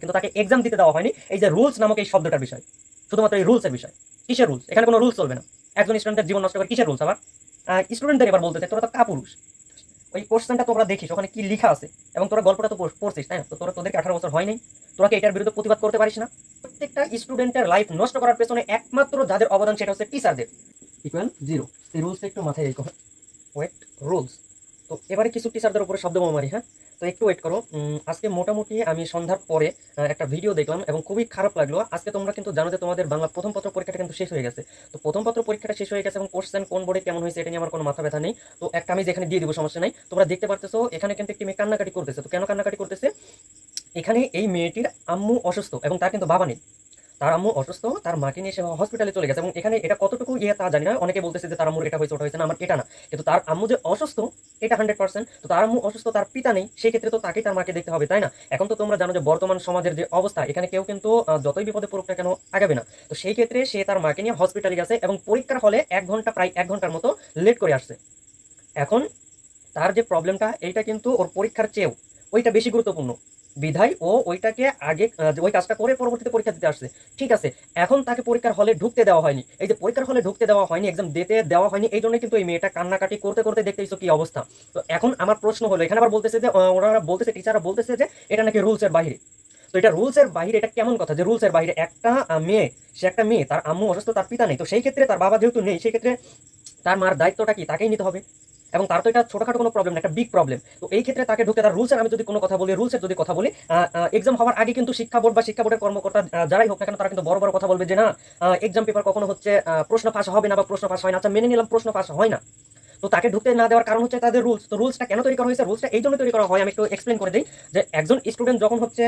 কিন্তু তাকে এক্সাম দিতে দেওয়া হয়নি। এই যে রুলস নামক এই শব্দটার বিষয়, শুধুমাত্র এই রুলসের বিষয়। কিসের রুলস এখানে কোনো রুলস চলবে না। একজন স্টুডেন্টের জীবন নষ্ট করে কিসের রুলস আবার? স্টুডেন্টদের এবার বলতে চাই, তোরা তো কাপুরুষ। ওই কোশ্চেনটা তোমরা দেখিস, ওখানে কি লেখা আছে? এবং তোরা গল্পটা তো পড়ছিস, তাই না? তো তোরা তোদেরকে আঠারো বছর হয়নি। তোরা কি এটার বিরুদ্ধে প্রতিবাদ করতে পারিস না। প্রত্যেকটা স্টুডেন্টের লাইফ নষ্ট করার পেছনে একমাত্র যাদের অবদান সেটা হচ্ছে টিচারদের ইকুয়াল জিরো এই রুলসটা একটু মাথায় রেখো। ওয়েট রুলস তো এবারে কিছু টিচারদের উপরে শব্দ মারি হ্যাঁ? তো একটু ওয়েট করো। আজকে মোটামুটি আমি সন্ধ্যার পরে একটা ভিডিও দেখলাম এবং খুবই খারাপ লাগল। আজকে তোমরা কিন্তু জানো যে তোমাদের বাংলা প্রথম পত্র পরীক্ষাটা কিন্তু শেষ হয়ে গেছে। তো প্রথম পত্র পরীক্ষাটা শেষ হয়ে গেছে এবং কোশ্চেন কোন বোর্ডে কেমন হয়েছে এটা নিয়ে আমার কোনো মাথা ব্যথা নেই। তো একটা আমি যেখানে দিয়ে দিব, সমস্যা নাই। তোমরা দেখতে পারতেছো, এখানে কিন্তু একটি মেয়ে কান্নাকাটি করতেছে। তো কেন কান্নাকাটি করতেছে? এখানে এই মেয়েটির আম্মু অসুস্থ এবং তার কিন্তু বাবা নেই। তার আম্মু অসুস্থ, তার মাকে নিয়ে হসপিটালে চলে গেছে। এবং এখানে এটা কতটুকু ইয়ে তা জানি না। অনেকে বলতেছে যে তার আম্মুর এটা হয়েছে, ওটা হয়েছে না, আমার এটা না। কিন্তু তার আম্মু যে অসুস্থ, এটা হান্ড্রেড পার্সেন্ট তো তার আম্মু অসুস্থ, তার পিতা নেই সেই ক্ষেত্রে তো তাকেই তার মাকে দেখতে হবে, তাই না? এখন তো তোমরা জানো যে বর্তমান সমাজের যে অবস্থা, এখানে কেউ কিন্তু যতই বিপদে পড়ুক না কেন, আগাবে না। তো সেই ক্ষেত্রে সে তার মাকে নিয়ে হসপিটালে গেছে এবং পরীক্ষার হলে এক ঘণ্টা, প্রায় এক ঘণ্টার মতো লেট করে আসছে। এখন তার যে প্রবলেমটা এইটা কিন্তু ওর পরীক্ষার চেয়েও, ওইটা বেশি গুরুত্বপূর্ণ। বিধায় ও ওইটাকে আগে ওই কাজটা করে পরবর্তীতে পরীক্ষা দিতে আসছে। ঠিক আছে, এখন তাকে পরীক্ষার হলে ঢুকতে দেওয়া হয়নি। এই যে পরীক্ষার হলে ঢুকতে দেওয়া হয়নি এক্সাম দিতে দেওয়া হয়নি, এই জন্য কিন্তু এই মেয়েটা কান্নাকাটি করতে করতে দেখতেইছো কি অবস্থা। তো এখন আমার প্রশ্ন হলো, এখানে আবার বলতেছে যে ওনারা বলতেছে টিচাররা বলতেছে যে, এটা নাকি রুলসের বাইরে তো এটা রুলসের বাইরে এটা কেমন কথা? যে রুলসের বাইরে একটা মেয়ে, সে একটা মেয়ে, তার আম্মু অসুস্থ, তার পিতা নেই। তো সেই ক্ষেত্রে তার বাবা যেহেতু নেই, সেই ক্ষেত্রে তার মার দায়িত্বটা কি? তাকেই নিতে হবে। এবং তার তো এটা ছোটখাটো কোনো প্রবলেম না, একটা বিগ প্রবলেম তো এই ক্ষেত্রে তাকে ঢুকে তার রুলসের আমি যদি কোনো কথা বলি রুলসের যদি কথা বলি এক্সাম হওয়ার আগে কিন্তু শিক্ষা বোর্ড বা শিক্ষা বোর্ডের কর্মকর্তা যারাই হোক না কেন, তারা কিন্তু বড় বড় কথা বলবে যে না এক্সাম পেপার কখনো হচ্ছে প্রশ্ন ফাঁস হবে না বা প্রশ্ন ফাঁস হয় না। আচ্ছা মেনে নিলাম প্রশ্ন ফাঁস হয় না। তো তাকে ঢুকতে না দেওয়ার কারণ হচ্ছে তাদের রুলস তো রুলসটা কেন তৈরি করা হয়েছে? রুলসটা এই জন্য তৈরি করা হয়। আমি একটু এক্সপ্লেন করে দিই যে একজন স্টুডেন্ট যখন হচ্ছে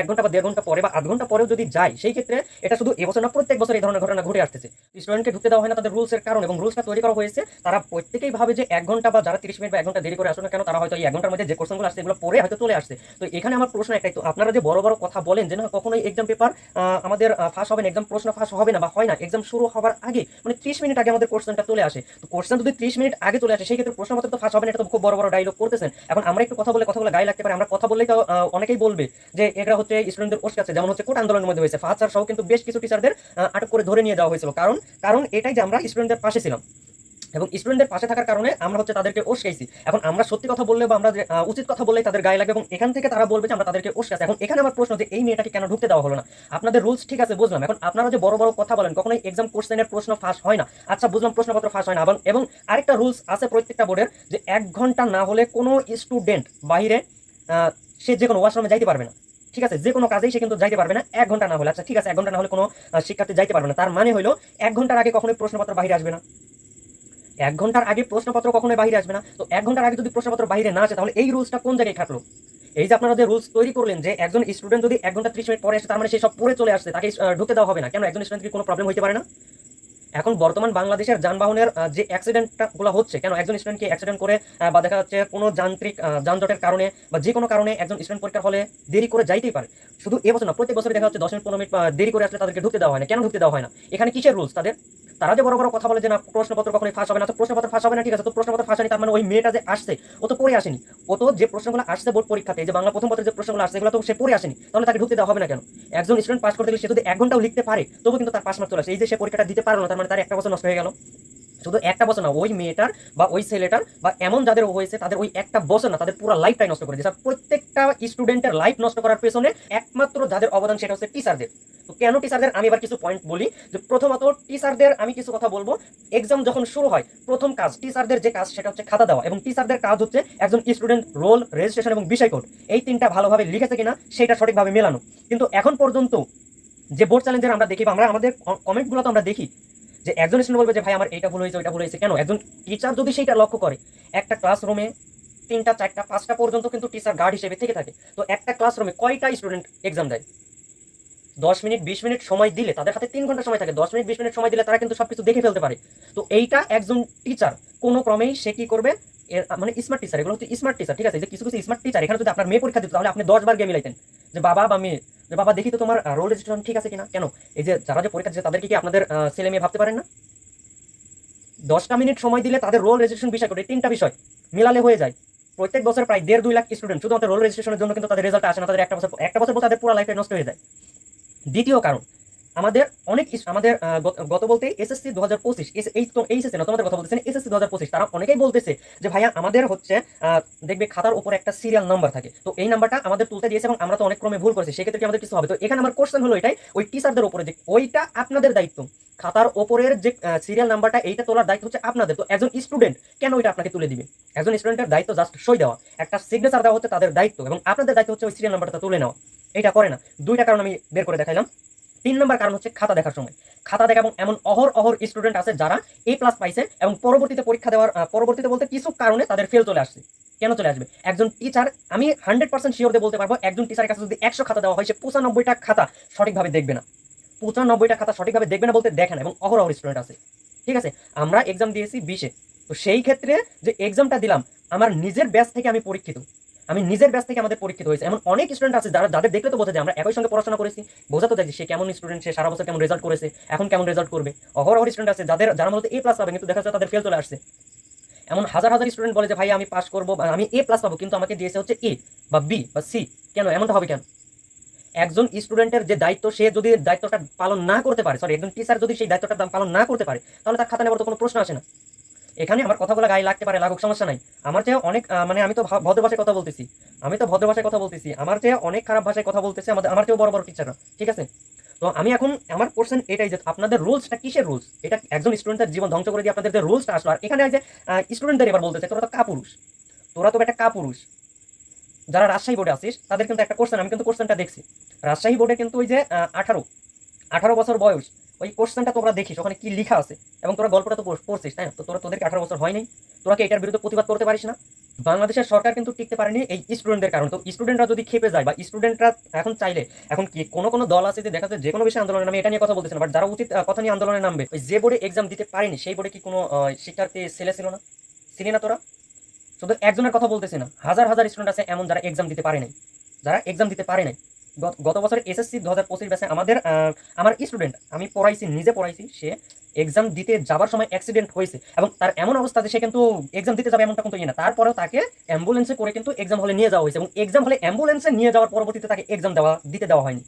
এক ঘণ্টা বা দেড় ঘণ্টা পরে বা আধ ঘণ্টা পরেও যদি যায়, সেই ক্ষেত্রে এটা শুধু এবছর না, প্রত্যেক বছর এই ধরনের ঘটনা ঘটে আসতেছে। স্টুডেন্টকে ঢুকতে দেওয়া হয় না তাদের রুলসের কারণ এবং রুলসটা তৈরি করা হয়েছে। তারা প্রত্যেকেই ভাবে যে এক ঘণ্টা বা যারা তিরিশ মিনিট বা এক ঘণ্টা দেরি করে আসুন না কেন, তারা হয়তো এই এক ঘণ্টার মধ্যে যে কোশ্চেনগুলো আসছে, এগুলো পরে হয়তো চলে আসছে। তো এখানে আমার প্রশ্ন একটাই। তো আপনারা যে বড় বড় কথা বলেন যে না, কখনোই এক্সাম পেপার আমাদের ফাঁস হবে না এক্সাম প্রশ্ন ফাঁস হবে না বা হয় না এক্সাম শুরু হওয়ার আগে মানে ত্রিশ মিনিট আগে আমাদের কোশ্চেনটা চলে আসে। তো কোশ্চেন যদি ত্রিশ মিনিট আগে চলে আসে, সেই ক্ষেত্রে প্রশ্ন মতো তো ফাঁস হবে না, এটা তো খুব বড় বড় ডায়লগ করতেছেন। এখন আমরা একটু কথা বলে কথাগুলো গায়ে লাগতে পারে, আমরা কথা বললেই তো অনেকেই বলবে যে এটা হচ্ছে স্টুডেন্টদের উস্কাচ্ছে, যেমন হচ্ছে কোট আন্দোলনের মধ্যে হয়েছে। ফাহাদ স্যার সহ কিন্তু বেশ কিছু টিচারদের আটক করে ধরে নিয়ে যাওয়া হয়েছিল। কারণ কারণ এটাই যে আমরা স্টুডেন্টদের পাশে ছিলাম। এবং স্টুডেন্টদের পাশে থাকার কারণে আমরা হচ্ছে তাদেরকে উস্কাইছি এখন আমরা সত্যি কথা বললে বা আমরা উচিত কথা বললেই তাদের গায়ে লাগবে এবং এখান থেকে তারা বলবে যে আমরা তাদেরকে উস্কাইছি এখন এখানে আমার প্রশ্ন যে এই মেয়েটাকে কেন ঢুকতে দেওয়া হলো না? আপনাদের রুলস ঠিক আছে, বুঝলাম। এখন আপনারা যে বড় বড় কথা বলেন, কখনোই এক্সাম কোশ্চেনের প্রশ্ন ফাঁস হয় না। আচ্ছা বুঝলাম, প্রশ্নপত্র ফাঁস হয় না। এবং আরেকটা রুলস আছে প্রত্যেকটা বোর্ডের যে এক ঘণ্টা না হলে কোনো স্টুডেন্ট বাইরে সে যে কোনো ওয়াশরুমে যাইতে পারবে না। ঠিক আছে? যে কোনো কাজেই সে কিন্তু যাইতে পারবে না এক ঘণ্টা না হলে। আচ্ছা ঠিক আছে, এক ঘণ্টা না হলে কোনো শিক্ষার্থী যাইতে পারবে না। তার মানে হলো এক ঘণ্টার আগে কখনোই প্রশ্নপত্র বাইরে আসবে না। এক ঘণ্টার আগে প্রশ্নপত্র কখনোই বাইরে আসবে না। তো এক ঘণ্টার আগে যদি প্রশ্নপত্র বাইরে না আসে, তাহলে এই রুলসটা কোন জায়গায় খাটলো? এই যে আপনারা যে রুলস তৈরি করলেন যে একজন স্টুডেন্ট যদি এক ঘণ্টা ত্রিশ মিনিট পরে আসে, তার মানে সে সব পড়ে চলে আসছে, তাকে ঢুকতে দেওয়া হবে না। কেন? একজন স্টুডেন্ট কোনো প্রবলেম হতে পারে না। এখন বর্তমান বাংলাদেশের যানবাহনের যে অ্যাক্সিডেন্টগুলো হচ্ছে, কেন? একজন স্টুডেন্টকে অ্যাক্সিডেন্ট করে বা দেখা যাচ্ছে কোনো যান্ত্রিক যানজটের কারণে বা যে কোনো কারণে একজন স্টুডেন্ট পরীক্ষার হলে দেরি করে যাইতেই পারে। শুধু এবছর না, প্রত্যেক বছরে দেখা যাচ্ছে দশ মিনিট, পনেরো মিনিট দেরি করে আসলে তাদেরকে ঢুকতে দেওয়া হয় না। কেন ঢুকতে দেওয়া হয় না? এখানে কিসের রুলস তাদের? তারা যে বড় বড় কথা বলে যে না, প্রশ্নপত্র কখনোই ফাঁস হবে না, তো প্রশ্নপত্র ফাঁস হবে না, ঠিক আছে, তো প্রশ্নপত্র ফাঁস হয়নি, তার মানে ওই মেয়েটা যে আসছে, ও তো পড়ে আসেনি। ও তো যে প্রশ্নগুলো আসছে বোর্ড পরীক্ষাতে, যে বাংলা প্রথম পত্রের যে প্রশ্নগুলো আসছে, এগুলো তো সে পড়ে আসেনি, তাহলে তাকে ঢুকতে দেওয়া হবে না কেন? একজন স্টুডেন্ট পাস করতে গেলে সে যদি এক ঘন্টাও লিখতে পারে, তবু কিন্তু তার পাস মার্ক চলে আসে। এই যে সে পরীক্ষাটা দিতে পারল না, তার মানে তার একটা বছর নষ্ট হয়ে গেল। শুধু একটা বছর না, ওই মেয়েটার বা ওই ছেলেটার বা এমন যাদের হয়েছে, তাদের ওই একটা বছর না, তাদের পুরো লাইফটাই নষ্ট করে দিয়েছে। প্রত্যেকটা স্টুডেন্টের লাইফ নষ্ট করার পেছনে একমাত্র যাদের অবদান সেটা হচ্ছে টিচারদের তো কেন টিচারদের আমি এবার কিছু পয়েন্ট বলি যে প্রথমত টিচারদের আমি কিছু কথা বলব। এক্সাম যখন শুরু হয়, প্রথম কাজ টিচারদের যে কাজ, সেটা হচ্ছে খাতা দেওয়া। এবং টিচারদের কাজ হচ্ছে একজন স্টুডেন্ট রোল রেজিস্ট্রেশন এবং বিষয় কোড এই তিনটা ভালোভাবে লিখেছে কিনা, সেটা সঠিকভাবে মেলানো। কিন্তু এখন পর্যন্ত যে বোর্ড চ্যালেঞ্জের আমরা দেখি বা আমরা, আমাদের কমেন্টগুলো তো আমরা দেখি যে একজন স্টুডেন্ট বলবে যে, ভাই, আমার এইটা ভুল হয়েছে, ওইটা ভুল হয়েছে। কেন? একজন টিচার যদি সেইটা লক্ষ্য করে, একটা ক্লাসরুমে তিনটা, চারটা, পাঁচটা পর্যন্ত কিন্তু টিচার গার্ড হিসেবে থেকে থাকে। তো একটা ক্লাসরুমে কয়টা স্টুডেন্ট এক্সাম দেয়? দশ মিনিট, বিশ মিনিট সময় দিলে তাদের হাতে তিন ঘণ্টা সময় থাকে। দশ মিনিট, বিশ মিনিট সময় দিলে তারা কিন্তু সবকিছু দেখে ফেলতে পারে। তো এইটা একজন টিচার কোনো ক্রমেই সে কি করবে? মানে স্মার্ট টিচার এগুলো হচ্ছে স্মার্ট টিচার ঠিক আছে? যে কিছু কিছু স্মার্ট টিচার এখানে যদি আপনার মেয়ে পরীক্ষা দিত, তাহলে আপনি দশ বার গিয়ে মিলাইতেন। যে বাবা বা মেয়ে যে বাবা, দেখি তো তোমার রোল রেজিস্ট্রেশন ঠিক আছে কিনা? কেন? এই যে যারা যে পরীক্ষা দিচ্ছে, তাদেরকে কি আপনাদের ছেলে মেয়ে ভাবতে পারেন না? দশটা মিনিট সময় দিলে তাদের রোল রেজিস্ট্রেশন বিষয় করে, তিনটা বিষয় মিলালে হয়ে যায়। প্রত্যেক বছর প্রায় দেড় দুই লাখ স্টুডেন্ট শুধুমাত্র রোল রেজিস্ট্রেশনের জন্য কিন্তু তাদের রেজাল্ট আসে না, তাদের একটা বছর একটা বছর পর তাদের পুরো লাইফে নষ্ট হয়ে যায়। দ্বিতীয় কারণ আমাদের অনেক আমাদের গত- বলতে এসএসসি দু হাজার পঁচিশ এই এইচএসসি না তোমাদের কথা বলতেছেন এসএসসি দু হাজার পঁচিশ, তারা অনেকেই বলতেছে যে ভাইয়া আমাদের হচ্ছে দেখবে খাতার উপর একটা সিরিয়াল নাম্বার থাকে। তো এই নাম্বারটা আমাদের তুলতে দিয়েছে এবং আমরা তো অনেক ক্রমে ভুল করেছি, সেক্ষেত্রে কি আমাদের কিছু হবে? তো এখানে আমার কোশ্চেন হলো এটাই, ওই টিচারদের উপরে যে, ওইটা আপনাদের দায়িত্ব। খাতার ওপরের যে সিরিয়াল নাম্বারটা এইটা তোলার দায়িত্ব হচ্ছে আপনাদের। তো একজন স্টুডেন্ট কেন ওইটা আপনাকে তুলে দিবে? একজন স্টুডেন্টের দায়িত্ব জাস্ট সই দেওয়া। একটা সিগনেচার দেওয়া হচ্ছে তাদের দায়িত্ব এবং আপনাদের দায়িত্ব হচ্ছে ওই সিরিয়াল নাম্বারটা তুলে নেওয়া। এটা করে না। দুইটা কারণ আমি বের করে দেখাইলাম। তিন নম্বর কারণ হচ্ছে খাতা দেখার সময়। খাতা দেখা এবং এমন অহর অহর স্টুডেন্ট আছে যারা এ প্লাস পাইছে এবং পরবর্তীতে পরীক্ষা দেওয়ার পরবর্তীতে বলতে কিছু কারণে তাদের ফেল চলে আসছে। কেন চলে আসবে? একজন টিচার আমি হান্ড্রেড পার্সেন্ট শিওর দিয়ে বলতে পারব, একজন টিচারের কাছে যদি একশো খাতা দেওয়া হয়, সে পঁচানব্বইটা খাতা সঠিকভাবে দেখবে না। পঁচানব্বইটা খাতা সঠিকভাবে দেখবে না বলতে দেখে না এবং অহর অহর স্টুডেন্ট আছে। ঠিক আছে? আমরা এক্সাম দিয়েছি বিশে। তো সেই ক্ষেত্রে যে এক্সামটা দিলাম, আমার নিজের ব্যাচ থেকে আমি পরীক্ষিত। আমি নিজের ব্যাচ থেকে আমাদের পরীক্ষিত হয়েছে। এমন অনেক স্টুডেন্ট আছে যারা যাদের দেখলে তো বোঝা যায় আমরা একই সঙ্গে পড়াশোনা করেছি। বোঝা তো যায় সে কেমন স্টুডেন্ট সে সারা বছর কেমন রেজাল্ট করেছে, এখন কেমন রেজাল্ট করবে। অহর অহর স্টুডেন্ট আছে যাদের, যারা মূলত এ প্লাস পাবে, কিন্তু দেখা যাচ্ছে তাদের ফেল চলে আসছে। এমন হাজার হাজার স্টুডেন্ট বলে যে, ভাই, আমি পাস করব আমি এ প্লাস পাবো, কিন্তু আমাকে দিয়েছে হচ্ছে এ বা বি বা সি কেন? এমনটা হবে কেন? একজন স্টুডেন্টের যে দায়িত্ব, সে যদি দায়িত্বটা পালন না করতে পারে সরি একজন টিচার যদি সেই দায়িত্বটা পালন না করতে পারে, তাহলে তার খাতা নেওয়ার তো কোনো প্রশ্ন আসে না। এখানে আমার কথাগুলো গায়ে লাগতে পারে, লাগুক, সমস্যা নাই। আমার চেয়ে অনেক মানে আমি তো ভদ্র ভাষায় কথা বলতেছি। আমি তো ভদ্র ভাষায় কথা বলতেছি। আমার চেয়ে অনেক খারাপ ভাষায় কথা বলতেছে, আমাদের আমার চেয়েও বড় বড় টিচাররা ঠিক আছে? তো আমি এখন, আমার কোশ্চেন এটাই যে আপনাদের রুলসটা কিসের রুলস এটা একজন স্টুডেন্টের জীবন ধ্বংস করে দিয়ে আপনাদের যে রুলসটা আসলো, আর এখানে যে স্টুডেন্টদের এবার বলতেছে, তোরা তো কাপুরুষ। তোরা তো একটা কাপুরুষ। যারা রাজশাহী বোর্ডে আসিস তাদের কিন্তু একটা কোশ্চেন আমি কিন্তু কোশ্চেনটা দেখছি। রাজশাহী বোর্ডে কিন্তু ওই যে আঠারো। আঠারো বছর বয়স। ওই কোশ্চেনটা তোমরা দেখিস, ওখানে কি লেখা আছে? এবং তোরা গল্পটা তো পড়ছিস, তাই না? তো তোরা তোদেরকে আঠারো বছর হয় নাই তোরা কি এটার বিরুদ্ধে প্রতিবাদ করতে পারিস না। বাংলাদেশের সরকার কিন্তু টিকতে পারেনি এই স্টুডেন্টদের কারণে। তো স্টুডেন্টরা যদি খেপে যায় বা স্টুডেন্টরা এখন চাইলে, এখন কি কোনো কোনো দল আছে যে দেখা যায় যে কোনো বিষয়ে আন্দোলনে নামে, এটা নিয়ে কথা বলতেছে না বাট যারা উচিত কথা নিয়ে আন্দোলনে নামবে, ওই যে বোর্ডে এক্সাম দিতে পারেনি, সেই বোর্ডে কি কোনো শিক্ষার্থী ছেলে ছিল না? ছিলি না তোরা? শুধু একজনের কথা বলতেছি না। হাজার হাজার স্টুডেন্ট আছে এমন যারা এক্সাম দিতে পারে নাই, যারা এক্সাম দিতে পারে নাই। গত- বছর এসএসসি দু হাজার পঁচিশ ব্যাচে আমাদের আমার স্টুডেন্ট আমি পড়াইছি, নিজে পড়াইছি, সে এক্সাম দিতে যাবার সময় অ্যাক্সিডেন্ট হয়েছে এবং তার এমন অবস্থা যে সে কিন্তু এক্সাম দিতে যাবে এমনটা কিন্তু ইয়ে না। তারপরেও তাকে অ্যাম্বুলেন্সে করে কিন্তু এক্সাম হলে নিয়ে যাওয়া হয়েছে এবং এক্সাম হলে অ্যাম্বুলেন্সে নিয়ে যাওয়ার পরবর্তীতে তাকে এক্সাম দেওয়া, দিতে দেওয়া হয়নি।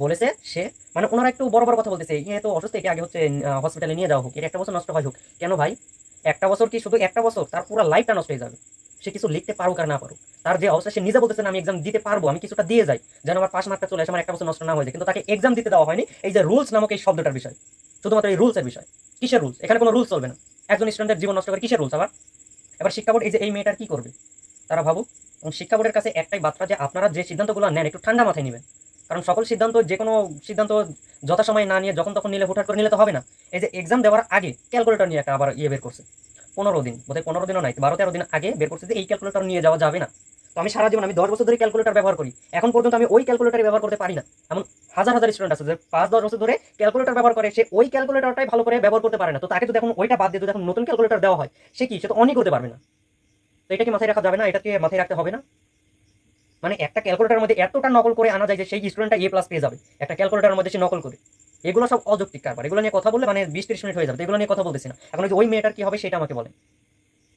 বলেছে সে মানে ওনারা একটু বড় বড় কথা বলতেছে ইয়ে তো অসুস্থ, একে আগে হচ্ছে হসপিটালে নিয়ে যাওয়া হোক, এর একটা বছর নষ্ট হয় হোক। কেন ভাই? একটা বছর কি শুধু একটা বছর? তার পুরো লাইফটা নষ্ট হয়ে যাবে। সে কিছু লিখতে পারুক আর না পারুক। তার যে অবস্থা, সে নিজে বলতেছে না, আমি এক্সাম দিতে পারব, আমি কিছুটা দিয়ে যাই। যেন আমার পাশ মার্কটা চলে আসে, আমার একটা বছর নষ্ট না হয়ে যায়। কিন্তু তাকে এক্সাম দিতে দেওয়া হয়নি। এই যে রুলস নামক এই শব্দটার বিষয়, শুধুমাত্র এই রুলসের বিষয়, কিসের রুলস এখানে কোনো রুলস চলবে না। একজন স্টুডেন্টের জীবন নষ্ট করে কিসের রুলস আবার? এবার শিক্ষা বোর্ড এই যে এই মেয়েটার কি করবে? তারা ভাবুক, এবং শিক্ষা বোর্ডের কাছে একটাই বার্তা যে আপনারা যে সিদ্ধান্তগুলো নেন, একটু ঠান্ডা মাথায় নেবেন। কারণ সকল সিদ্ধান্ত, যে কোনো সিদ্ধান্ত যথাসময় না নিয়ে, যখন তখন নিলে হুটহাট করে নিলে তো হবে না। এই যে এক্সাম দেওয়ার আগে ক্যালকুলেটর নিয়ে একটা আবার ইয়ে বের করছে। পনেরো দিন। বোধহয় পনেরো দিনও নাই, বারো তেরো দিন আগে বের করছে যে এই ক্যালকুলেটর নিয়ে যাওয়া যাবে না। তো আমি সারা জীবন আমি দশ বছর ধরে ক্যালকুলেটর ব্যবহার করি। এখন পর্যন্ত আমি ওই ক্যালকুলেটর ব্যবহার করতে পারি না। এমন হাজার হাজার স্টুডেন্ট আছে যে পাঁচ, দশ বছর ধরে ক্যালকুলেটর ব্যবহার করে, সে ওই ক্যালকুলেটরটাই ভালো করে ব্যবহার করতে পারে না। তো তাকে যদি এখন ওইটা বাদ দিয়ে যদি এখন নতুন ক্যালকুলেটর দেওয়া হয়, সে কি? সে তো অনেক করতে পারবে না। তো এটা কি মাথায় রাখা যাবে না? এটাকে মাথায় রাখতে হবে না? মানে একটা ক্যালকুলেটারের মধ্যে এতটা নকল করে আনা যায় যে সেই স্টুডেন্টটা এ প্লাস পেয়ে যাবে। একটা ক্যালকুলেটারের মধ্যে সে নকল করে। এগুলো সব অযৌক্তিক কারবার। এগুলো নিয়ে কথা বলে মানে বিশ মিনিট হয়ে যাবে। এগুলো নিয়ে কথা বলতেছি না। এখন ওই মেয়েটার কি হবে সেটা আমাকে বলে